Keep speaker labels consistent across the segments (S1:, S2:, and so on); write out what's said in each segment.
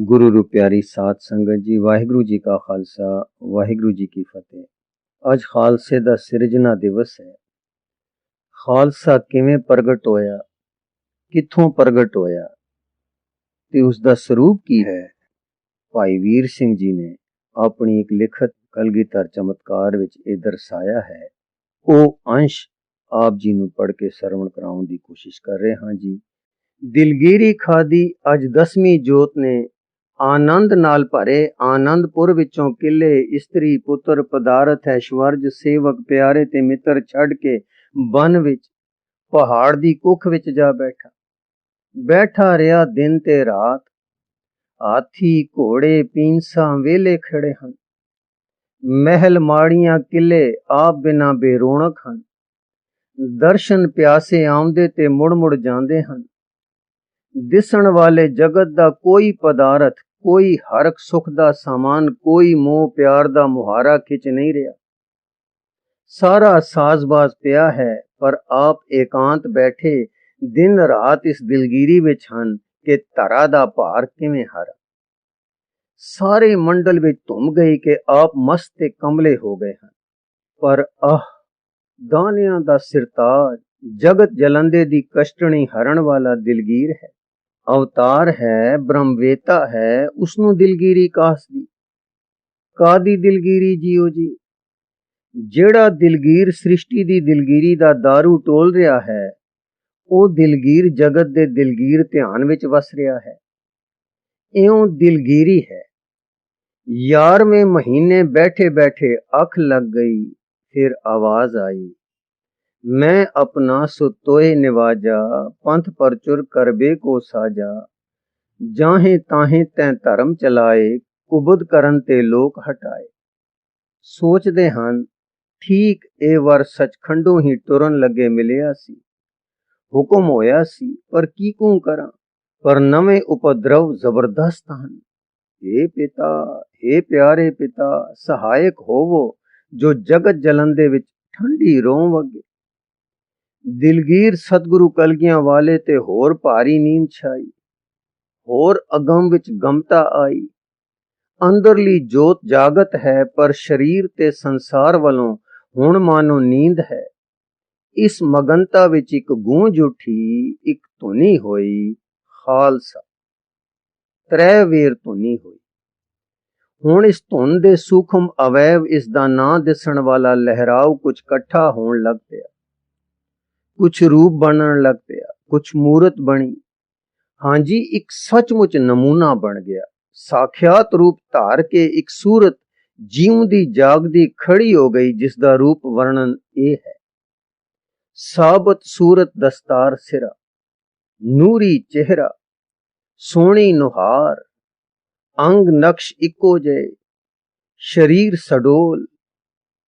S1: ਗੁਰੂ ਰੂ ਪਿਆਰੀ ਸਾਧ ਸੰਗਤ ਜੀ, ਵਾਹਿਗੁਰੂ ਜੀ ਕਾ ਖਾਲਸਾ, ਵਾਹਿਗੁਰੂ ਜੀ ਕੀ ਫਤਿਹ। ਅੱਜ ਖਾਲਸੇ ਦਾ ਸਿਰਜਣਾ ਦਿਵਸ ਹੈ। ਖਾਲਸਾ ਕਿਵੇਂ ਪ੍ਰਗਟ ਹੋਇਆ? ਕਿੱਥੋਂ ਪ੍ਰਗਟ ਹੋਇਆ? ਤੇ ਉਸ ਦਾ ਸਰੂਪ ਕੀ ਹੈ? ਭਾਈ ਵੀਰ ਸਿੰਘ ਜੀ ਨੇ ਆਪਣੀ ਇੱਕ ਲਿਖਤ ਕਲਗੀਧਰ ਚਮਤਕਾਰ ਵਿੱਚ ਇਹ ਦਰਸਾਇਆ ਹੈ। ਉਹ ਅੰਸ਼ ਆਪ ਜੀ ਨੂੰ ਪੜ੍ਹ ਕੇ ਸਰਵਣ ਕਰਾਉਣ ਦੀ ਕੋਸ਼ਿਸ਼ ਕਰ ਰਹੇ ਹਾਂ ਜੀ। ਦਿਲਗੀਰੀ ਖਾਦੀ ਅੱਜ ਦਸਵੀਂ ਜੋਤ ਨੇ ਆਨੰਦ ਨਾਲ ਭਰੇ ਆਨੰਦਪੁਰ ਵਿੱਚੋਂ ਕਿਲੇ ਇਸਤਰੀ ਪੁੱਤਰ ਪਦਾਰਥ ਹੈ ਸੇਵਕ ਪਿਆਰੇ ਤੇ ਮਿੱਤਰ ਛੱਡ ਕੇ ਬਨ ਵਿੱਚ, ਪਹਾੜ ਦੀ ਕੁੱਖ ਵਿੱਚ ਜਾ ਬੈਠਾ। ਬੈਠਾ ਰਿਹਾ ਦਿਨ ਤੇ ਰਾਤ, ਹਾਥੀ ਘੋੜੇ ਪੀਂਸਾਂ ਵੇਲੇ ਖੜੇ ਹਨ। ਮਹਿਲ ਮਾੜੀਆਂ ਕਿਲੇ ਆਪ ਬਿਨਾ ਬੇਰੋਣਕ ਹਨ। ਦਰਸ਼ਨ ਪਿਆਸੇ ਆਉਂਦੇ ਤੇ ਮੁੜ ਮੁੜ ਜਾਂਦੇ ਹਨ। ਦਿਸਣ ਵਾਲੇ ਜਗਤ ਦਾ ਕੋਈ ਪਦਾਰਥ, ਕੋਈ ਹਰਕ, ਸੁਖ ਦਾ ਸਾਮਾਨ, ਕੋਈ ਮੋਹ, ਪਿਆਰ ਦਾ ਮੁਹਾਰਾ ਖਿੱਚ ਨਹੀਂ ਰਿਹਾ। ਸਾਰਾ ਸਾਜ਼ਬਾਜ਼ ਪਿਆ ਹੈ, ਪਰ ਆਪ ਏਕਾਂਤ ਬੈਠੇ, ਦਿਨ ਰਾਤ ਇਸ ਦਿਲਗੀਰੀ ਵਿੱਚ ਹਨ ਕਿ ਧਰਾ ਦਾ ਭਾਰ ਕਿਵੇਂ ਹਰ। ਸਾਰੇ ਮੰਡਲ ਵਿੱਚ ਧੁੰਮ ਗਈ ਕਿ ਆਪ ਮਸਤ ਤੇ ਕਮਲੇ ਹੋ ਗਏ ਹਨ। ਪਰ ਆਹ, ਦਾਨਿਆਂ ਦਾ ਸਿਰਤਾਜ, ਜਗਤ ਜਲੰਦੇ ਦੀ ਕਸ਼ਟਣੀ ਹਰਣ ਵਾਲਾ ਦਿਲਗੀਰ ਹੈ। ਅਵਤਾਰ ਹੈ, ਬ੍ਰਹਮਵੇਤਾ ਹੈ ਉਸ ਨੂੰ ਦਿਲਗੀਰੀ ਕਾਸਦੀ ਕਾਦੀ ਦਿਲਗੀਰੀ ਜੀਓ ਜੀ? ਜਿਹੜਾ ਦਿਲਗੀਰ ਸ੍ਰਿਸ਼ਟੀ ਦੀ ਦਿਲਗੀਰੀ ਦਾ दारू ਟੋਲ ਰਿਹਾ ਹੈ, ਉਹ ਦਿਲਗੀਰ ਜਗਤ ਦੇ ਦਿਲਗੀਰ ਧਿਆਨ ਵਿੱਚ ਵਸ ਰਿਹਾ ਹੈ। ਇਉਂ ਦਿਲਗੀਰੀ ਹੈ। 11ਵੇਂ ਮਹੀਨੇ ਬੈਠੇ ਬੈਠੇ ਅੱਖ ਲੱਗ ਗਈ, ਫਿਰ ਆਵਾਜ਼ ਆਈ। ਮੈਂ ਆਪਣਾ ਸੁਤੋਏ ਨਿਵਾਜਾ, ਪੰਥ ਪਰਚੁਰ ਕਰਬੇ ਕੋ ਸਾਜਾ। ਜਾਹੇ ਤਾਹੇ ਤੈ ਧਰਮ ਚਲਾਏ ਕੁਬਦ ਕਰਨ ਤੇ ਲੋਕ ਹਟਾਏ। ਸੋਚਦੇ ਹਨ, ਠੀਕ ਇਹ ਵਰ ਸਚਖੰਡੋਂ ਹੀ ਤੁਰਨ ਲੱਗੇ ਮਿਲਿਆ ਸੀ। ਹੁਕਮ ਹੋਇਆ ਸੀ, ਪਰ ਕੀ ਕੂ ਕਰਾਂ? ਪਰ ਨਵੇਂ ਉਪਦਰਵ ਜ਼ਬਰਦਸਤ ਹਨ। ਏ ਪਿਤਾ ਏ ਪਿਆਰੇ ਪਿਤਾ, ਸਹਾਇਕ ਹੋਵੋ, ਜੋ ਜਗਤ ਜਲਨ ਦੇ ਵਿੱਚ ਠੰਡੀ ਰੋਂ ਵਗੇ ਦਿਲਗੀਰ ਸਤਿਗੁਰੂ ਕਲਗੀਆਂ ਵਾਲੇ ਤੇ ਹੋਰ ਭਾਰੀ ਨੀਂਦ ਛਾਈ, ਹੋਰ ਅਗਮ ਵਿੱਚ ਗਮਤਾ ਆਈ। ਅੰਦਰਲੀ ਜੋਤ ਜਾਗਤ ਹੈ, ਪਰ ਸਰੀਰ ਤੇ ਸੰਸਾਰ ਵੱਲੋਂ ਹੁਣ ਮਾਨੋ ਨੀਂਦ ਹੈ। ਇਸ ਮਗਨਤਾ ਵਿੱਚ ਇੱਕ ਗੂੰਜ ਉੱਠੀ, ਇੱਕ ਧੁਨੀ ਹੋਈ, ਖਾਲਸਾ। ਤ੍ਰੈ ਵੇਰ ਧੁਨੀ ਹੋਈ। ਹੁਣ ਇਸ ਧੁਨ ਦੇ ਸੂਖਮ ਅਵੈਵ ਇਸ ਦਾ ਨਾਂ ਦਿਸਣ ਵਾਲਾ ਲਹਿਰਾਉ ਕੁਝ ਇਕੱਠਾ ਹੋਣ ਲੱਗ ਪਿਆ। ਕੁਝ ਰੂਪ ਬਣਨ ਲੱਗ ਪਿਆ ਕੁਝ ਮੂਰਤ ਬਣੀ। ਹਾਂਜੀ ਇੱਕ ਸੱਚਮੁੱਚ ਨਮੂਨਾ ਬਣ ਗਿਆ। ਸਾਖਿਆਤ ਰੂਪ ਧਾਰ ਕੇ ਇੱਕ ਸੂਰਤ ਜਿਉਂਦੀ ਜਾਗਦੀ ਖੜੀ ਹੋ ਗਈ, ਜਿਸ ਦਾ ਰੂਪ ਵਰਣਨ ਇਹ ਹੈ। ਸਾਬਤ ਸੂਰਤ ਦਸਤਾਰ ਸਿਰਾ, ਨੂਰੀ ਚਿਹਰਾ, ਸੋਹਣੀ ਨੁਹਾਰ, ਅੰਗ ਨਕਸ਼ ਇੱਕੋ ਜੇ ਸ਼ਰੀਰ ਸਡੋਲ,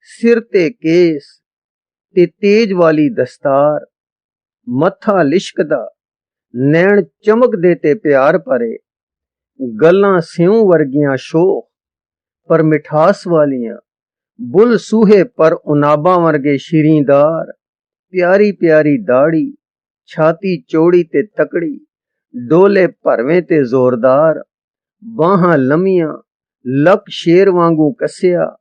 S1: ਸਿਰ ਤੇ ਕੇਸ ਤੇ ਤੇਜ ਵਾਲੀ ਦਸਤਾਰ, ਮੱਥਾ ਲਿਸ਼ਕਦਾ, ਨੈਣ ਚਮਕਦੇ ਤੇ ਪਿਆਰ ਭਰੇ, ਗੱਲਾਂ ਸਿਉ ਵਰਗੀਆਂ ਸ਼ੋਖ ਪਰ ਮਿਠਾਸ ਵਾਲੀਆਂ, ਬੁੱਲ ਸੂਹੇ ਪਰ ਉਨਾਬਾਂ ਵਰਗੇ ਸ਼ੀਰੀਂਦਾਰ, ਪਿਆਰੀ ਪਿਆਰੀ ਦਾੜੀ, ਛਾਤੀ ਚੌੜੀ ਤੇ ਤਕੜੀ, ਡੋਲੇ ਭਰਵੇਂ ਤੇ ਜ਼ੋਰਦਾਰ, ਬਾਹਾਂ ਲੰਮੀਆਂ, ਲਕ ਸ਼ੇਰ ਵਾਂਗੂ ਕੱਸਿਆ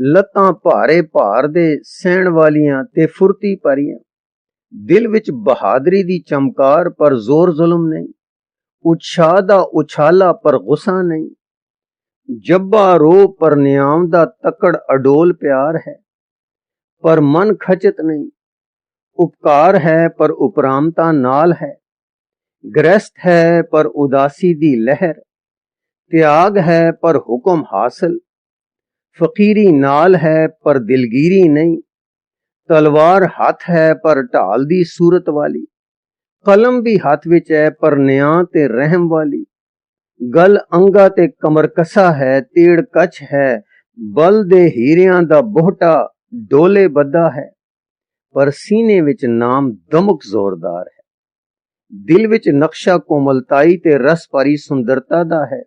S1: ਲੱਤਾਂ ਭਾਰੇ ਭਾਰ ਦੇ ਸਹਿਣ ਵਾਲੀਆਂ ਤੇ ਫੁਰਤੀ ਭਰੀਆਂ। ਦਿਲ ਵਿੱਚ ਬਹਾਦਰੀ ਦੀ ਚਮਕਾਰ ਪਰ ਜ਼ੋਰ ਜ਼ੁਲਮ ਨਹੀਂ। ਉਤਸ਼ਾਹ ਦਾ ਉਛਾਲਾ ਪਰ ਗੁੱਸਾ ਨਹੀਂ। ਜੱਬਾ ਰੋ ਪਰ ਨਿਆਮ ਦਾ ਤਕੜ ਅਡੋਲ ਪਿਆਰ ਹੈ। ਪਰ ਮਨ ਖਚਤ ਨਹੀਂ। ਉਪਕਾਰ ਹੈ ਪਰ ਉਪਰਾਮਤਾ ਨਾਲ ਹੈ। ਗ੍ਰਸਤ ਹੈ ਪਰ ਉਦਾਸੀ ਦੀ ਲਹਿਰ। ਤਿਆਗ ਹੈ ਪਰ ਹੁਕਮ ਹਾਸਲ। ਫਕੀਰੀ ਨਾਲ ਹੈ, ਪਰ ਦਿਲਗੀਰੀ ਨਹੀਂ। ਤਲਵਾਰ ਹੱਥ ਹੈ, ਪਰ ਢਾਲ ਦੀ ਸੂਰਤ ਵਾਲੀ। ਕਲਮ ਵੀ ਹੱਥ ਵਿੱਚ ਹੈ, ਪਰ ਨਿਆਂ ਤੇ ਰਹਿਮ ਵਾਲੀ। ਗਲ ਅੰਗਾ ਤੇ ਕਮਰ ਕਸਾ ਹੈ, ਤੇੜ ਕਛ ਹੈ। ਬਲ ਦੇ ਹੀਰਿਆਂ ਦਾ ਬੋਹਟਾ ਡੋਲੇ ਬੱਦਾ ਹੈ। ਪਰ ਸੀਨੇ ਵਿੱਚ ਨਾਮ ਦਮਕ ਜ਼ੋਰਦਾਰ ਹੈ। ਦਿਲ ਵਿੱਚ ਨਕਸ਼ਾ ਕੋਮਲਤਾਈ ਤੇ ਰਸ ਭਰੀ ਸੁੰਦਰਤਾ ਦਾ ਹੈ।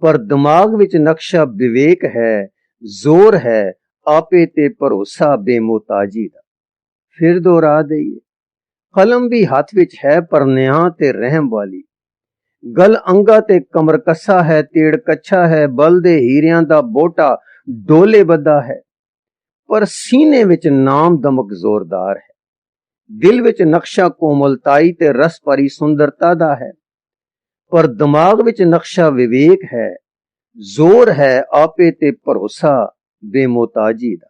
S1: ਪਰ ਦਿਮਾਗ ਵਿੱਚ ਨਕਸ਼ਾ ਵਿਵੇਕ ਹੈ। ਜ਼ੋਰ ਹੈ, ਆਪੇ ਤੇ ਭਰੋਸਾ ਬੇਮੋਤਾਜੀ ਦਾ। ਫਿਰ ਦੁਹਰਾ ਦਈਏ, ਕਲਮ ਵੀ ਹੱਥ ਵਿੱਚ ਹੈ ਪਰ ਨਿਆਂ ਤੇ ਰਹਿਮ ਵਾਲੀ। ਗਲ ਅੰਗਾ ਤੇ ਕਮਰ ਕੱਸਾ ਹੈ, ਤੇੜ ਕੱਛਾ ਹੈ, ਬਲ ਦੇ ਹੀਰਿਆਂ ਦਾ ਬੋਟਾ ਡੋਲੇ ਬੱਦਾ ਹੈ। ਪਰ ਸੀਨੇ ਵਿੱਚ ਨਾਮ ਦਮਕ ਜ਼ੋਰਦਾਰ ਹੈ। ਦਿਲ ਵਿੱਚ ਨਕਸ਼ਾ ਕੋਮਲਤਾਈ ਤੇ ਰਸ ਭਰੀ ਸੁੰਦਰਤਾ ਦਾ ਹੈ। ਪਰ ਦਿਮਾਗ ਵਿੱਚ ਨਕਸ਼ਾ ਵਿਵੇਕ ਹੈ। ਜ਼ੋਰ ਹੈ ਆਪੇ ਤੇ ਭਰੋਸਾ ਬੇਮੋਤਾਜੀ ਦਾ।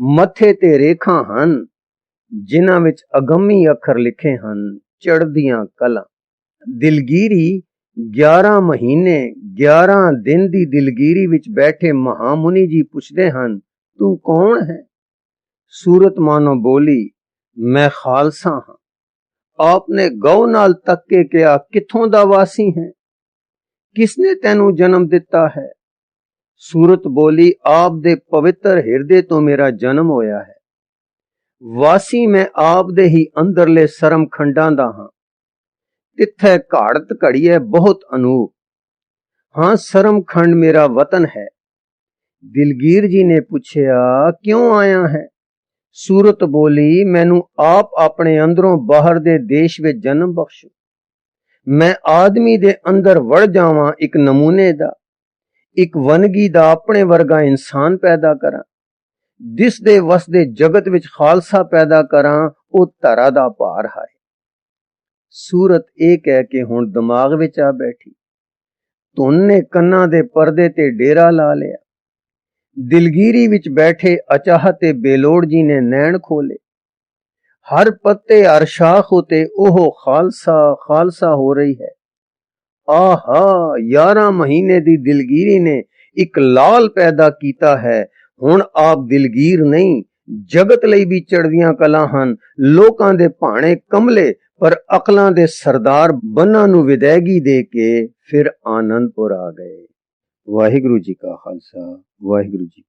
S1: ਮੱਥੇ ਤੇ ਰੇਖਾਂ ਹਨ, ਜਿਨ੍ਹਾਂ ਵਿੱਚ ਅਗੰਮੀ ਅੱਖਰ ਲਿਖੇ ਹਨ ਚੜਦੀਆਂ ਕਲਾਂ। ਦਿਲਗੀਰੀ 11 ਮਹੀਨੇ 11 ਦਿਨ ਦੀ ਦਿਲਗੀਰੀ ਵਿੱਚ ਬੈਠੇ ਮਹਾਮੁਨੀ ਜੀ ਪੁੱਛਦੇ ਹਨ, ਤੂੰ ਕੌਣ ਹੈ? ਸੂਰਤ ਮਾਨੋ ਬੋਲੀ, ਮੈਂ ਖਾਲਸਾ ਹਾਂ। ਆਪਨੇ ਗਉ ਨਾਲ ਤੱਕ ਕੇ ਕਿਹਾ ਕਿੱਥੋਂ ਦਾ ਵਾਸੀ ਹੈ? ਕਿਸਨੇ ਤੈਨੂੰ ਜਨਮ ਦਿੱਤਾ ਹੈ? ਸੂਰਤ ਬੋਲੀ, ਆਪ ਦੇ ਪਵਿੱਤਰ ਹਿਰਦੇ ਤੋਂ ਮੇਰਾ ਜਨਮ ਹੋਇਆ ਹੈ। ਵਾਸੀ ਮੈਂ ਆਪ ਦੇ ਹੀ ਅੰਦਰਲੇ ਸਰਮ ਖੰਡਾਂ ਦਾ ਹਾਂ। ਤਿੱਥੈ ਘਾੜਤ ਘੜੀਐ ਬਹੁਤ ਅਨੂਪ। ਹਾਂ ਸਰਮ ਖੰਡ ਮੇਰਾ ਵਤਨ ਹੈ। ਦਿਲਗੀਰ ਜੀ ਨੇ ਪੁੱਛਿਆ, ਕਿਉਂ ਆਇਆ ਹੈ? ਸੂਰਤ ਬੋਲੀ, ਮੈਨੂੰ ਆਪ ਆਪਣੇ ਅੰਦਰੋਂ ਬਾਹਰ ਦੇ ਦੇਸ਼ ਵਿੱਚ ਜਨਮ ਬਖਸ਼ੋ। ਮੈਂ ਆਦਮੀ ਦੇ ਅੰਦਰ ਵੜ ਜਾਵਾਂ ਇੱਕ ਨਮੂਨੇ ਦਾ, ਇੱਕ ਵਨਗੀ ਦਾ ਆਪਣੇ ਵਰਗਾ ਇਨਸਾਨ ਪੈਦਾ ਕਰਾਂ। ਦਿਸ ਦੇ ਵਸਦੇ ਜਗਤ ਵਿੱਚ ਖਾਲਸਾ ਪੈਦਾ ਕਰਾਂ, ਉਹ ਧਰਾ ਦਾ ਭਾਰ ਹੈ ਸੂਰਤ ਇਹ ਕਹਿ ਕੇ ਹੁਣ ਦਿਮਾਗ ਵਿੱਚ ਆ ਬੈਠੀ। ਧੁੰਨ ਨੇ ਕੰਨਾਂ ਦੇ ਪਰਦੇ ਤੇ ਡੇਰਾ ਲਾ ਲਿਆ। ਦਿਲਗੀਰੀ ਵਿੱਚ ਬੈਠੇ ਅਚਾਹਤ ਤੇ ਬੇਲੋੜ ਜੀ ਨੇ ਨੈਣ ਖੋਲੇ ਹਰ ਪੱਤੇ ਹਰ ਉਤੇ ਉਹ ਖਾਲਸਾ ਖਾਲਸਾ ਹੋ ਰਹੀ ਹੈ। ਆਹਾ 11 ਮਹੀਨੇ ਦੀ ਦਿਲਗੀਰੀ ਨੇ ਇੱਕ ਲਾਲ ਪੈਦਾ ਕੀਤਾ ਹੈ। ਹੁਣ ਆਪ ਦਿਲਗੀਰ ਨਹੀਂ, ਜਗਤ ਲਈ ਵੀ ਚੜਦੀਆਂ ਕਲਾ ਹਨ। ਲੋਕਾਂ ਦੇ ਭਾਣੇ ਕਮਲੇ, ਪਰ ਅਕਲਾਂ ਦੇ ਸਰਦਾਰ ਬੰਨਾਂ ਨੂੰ ਵਿਦਾਇਗੀ ਦੇ ਕੇ ਫਿਰ ਆਨੰਦਪੁਰ ਆ ਗਏ। ਵਾਹਿਗੁਰੂ ਜੀ ਕਾ ਖਾਲਸਾ, ਵਾਹਿਗੁਰੂ ਜੀ